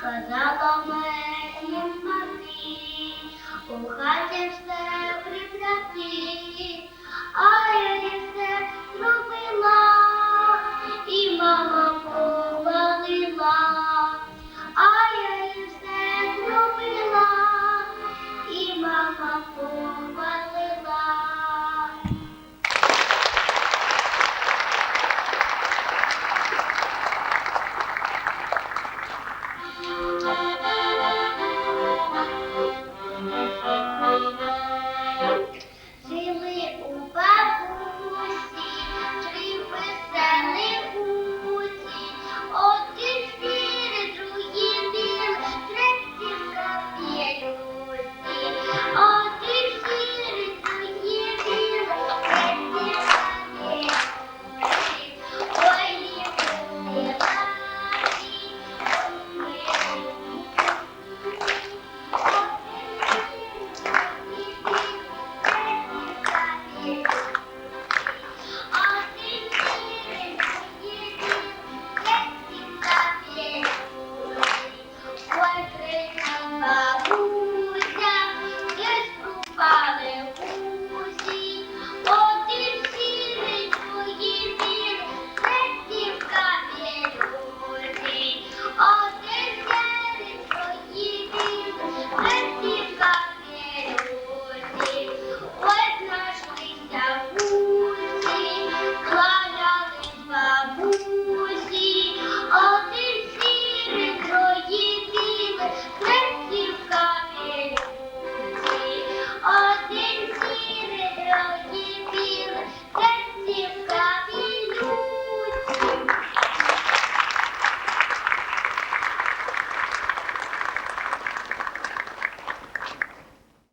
казала мені мати, у хаті все прибрати.